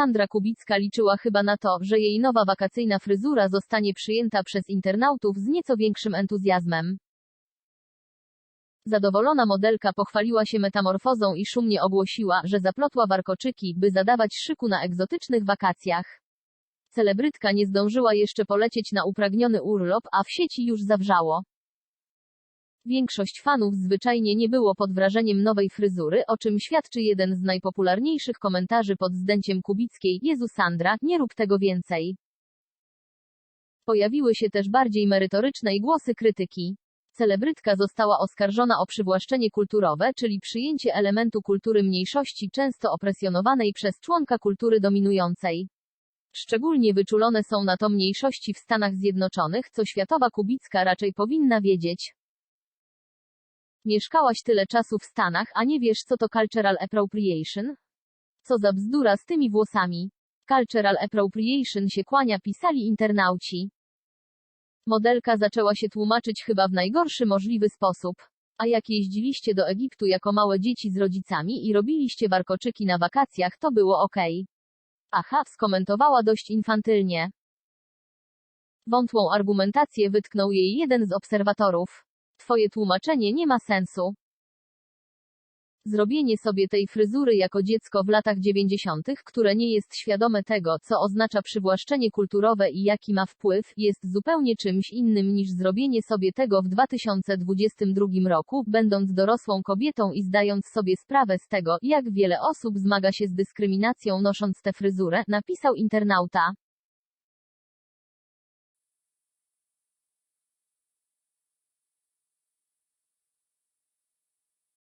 Sandra Kubicka liczyła chyba na to, że jej nowa wakacyjna fryzura zostanie przyjęta przez internautów z nieco większym entuzjazmem. Zadowolona modelka pochwaliła się metamorfozą i szumnie ogłosiła, że zaplotła warkoczyki, by zadawać szyku na egzotycznych wakacjach. Celebrytka nie zdążyła jeszcze polecieć na upragniony urlop, a w sieci już zawrzało. Większość fanów zwyczajnie nie było pod wrażeniem nowej fryzury, o czym świadczy jeden z najpopularniejszych komentarzy pod zdjęciem Kubickiej. Jezu Sandra, nie rób tego więcej. Pojawiły się też bardziej merytoryczne i głosy krytyki. Celebrytka została oskarżona o przywłaszczenie kulturowe, czyli przyjęcie elementu kultury mniejszości często opresjonowanej przez członka kultury dominującej. Szczególnie wyczulone są na to mniejszości w Stanach Zjednoczonych, co światowa Kubicka raczej powinna wiedzieć. Mieszkałaś tyle czasu w Stanach, a nie wiesz co to cultural appropriation? Co za bzdura z tymi włosami. Cultural appropriation się kłania pisali internauci. Modelka zaczęła się tłumaczyć chyba w najgorszy możliwy sposób. A jak jeździliście do Egiptu jako małe dzieci z rodzicami i robiliście warkoczyki na wakacjach, to było okej. Aha, skomentowała dość infantylnie. Wątłą argumentację wytknął jej jeden z obserwatorów. Twoje tłumaczenie nie ma sensu. Zrobienie sobie tej fryzury jako dziecko w latach 90., które nie jest świadome tego, co oznacza przywłaszczenie kulturowe i jaki ma wpływ, jest zupełnie czymś innym niż zrobienie sobie tego w 2022 roku, będąc dorosłą kobietą i zdając sobie sprawę z tego, jak wiele osób zmaga się z dyskryminacją nosząc tę fryzurę, napisał internauta.